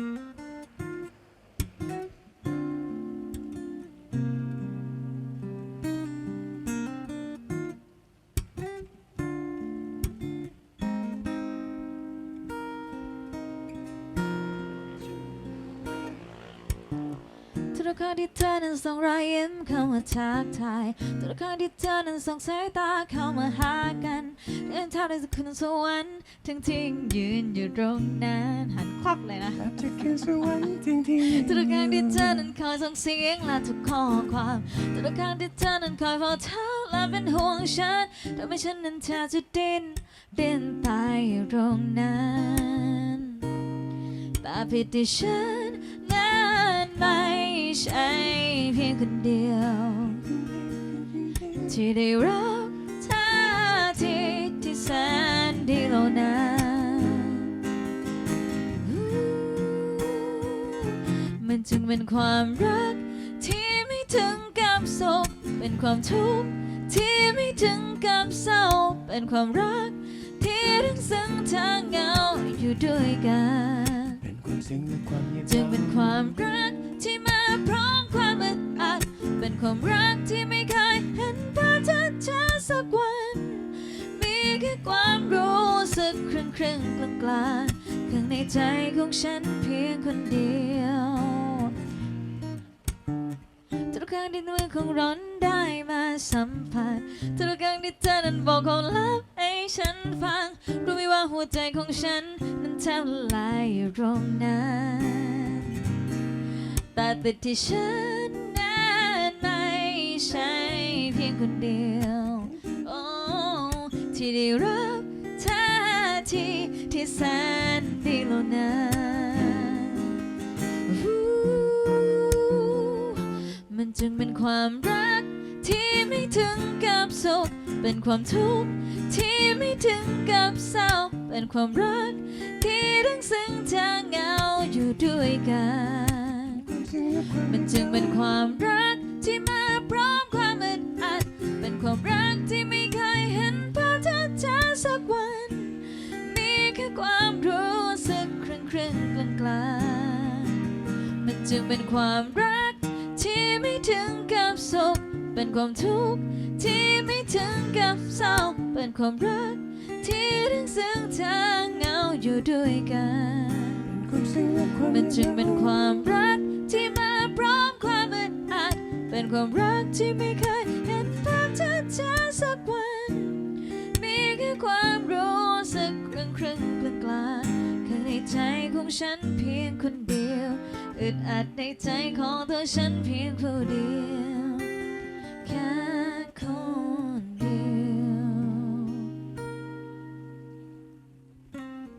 ทุกครั้งที่เธอนั้นส่งรอยยิ้มเข้ามาทักทายทุกครั้งที่เธอนั้นส่งสายตาเข้ามาหากัน เดินเท่าได้สักคืนสวรรค์ทั้งที่ยืนอยู่ตรงนั้นหันควักเลยนะอาจจะคืนสวรรค์จริงๆทุกครั้งที่เธอนั้นคอยส่งเสียงและทุกข้อความทุกครั้งที่เธอนั้นคอยเฝ้าเท้าและเป็นห่วงฉันทำให้ฉันนั้นแทบจะดิ้นดิ้นตายอยู่ตรงนั้นแต่ผิดที่ฉันนั้นไม่ใช่เพียงคนเดียว ที่ได้รับ มันจึงเป็นความรัก ที่ไม่ถึงกับสุขเป็นความทุกข์ที่ไม่ถึงกับเศร้า เป็นความรัก ที่ทั้งซึ้งทั้งเหงาอยู่ด้วยกันเป็นความซึ้งและความเงียบจึงเป็นความรักที่มาพร้อมความอึดอัด เป็นความรักที่ไม่เคยเห็นภาพชัดชัดสักวัน มีแค่ความรู้สึกครึ่งครึ่งกลางกลางๆข้างในใจของฉันเพียงคนเดียว รั้งที่มือของร้อนได้มาสัมผัสทุกครั้งที่เธอนั้นบอกความลับให้ฉันฟัง รู้ไหมว่าหัวใจของฉันนั้นแทบละลายอยู่ตรงนั้นแต่ติดที่ฉันนั้นไม่ใช่เพียงคนเดียวโอ้ที่ได้รับท่าทีที่แสนดีเหล่านั้น จึงเป็นความรักที่ไม่ถึงกับสุข เป็นความทุกข์ที่ไม่ถึงกับเศร้า เป็นความรักที่ทั้งซึ้งทั้งเหงาอยู่ด้วยกัน มันจึงเป็นความรักที่มาพร้อมความอึดอัด เป็นความรักที่ไม่เคยเห็นภาพชัดชัดสักวัน มีแค่ความรู้สึกครึ่งครึ่งกลางกลางมันจึงเป็นความรัก ถึงกับสุขเป็นความทุกข์ที่ไม่ถึงกับเศร้า เป็นความรักที่ทั้งซึ้งทั้งเหงาอยู่ด้วยกันความซึ้งและความมันจึงเป็นความรักที่มาพร้อมความอึดอัดเป็นความรักที่ไม่เคยเห็นภาพชัดชัดสักวัน มีแค่ความรู้สึกครึ่งครึ่งกลางกลางๆข้างในใจของฉันเพียงคน อึดอัดในใจของตัวฉันเพียงผู้เดียว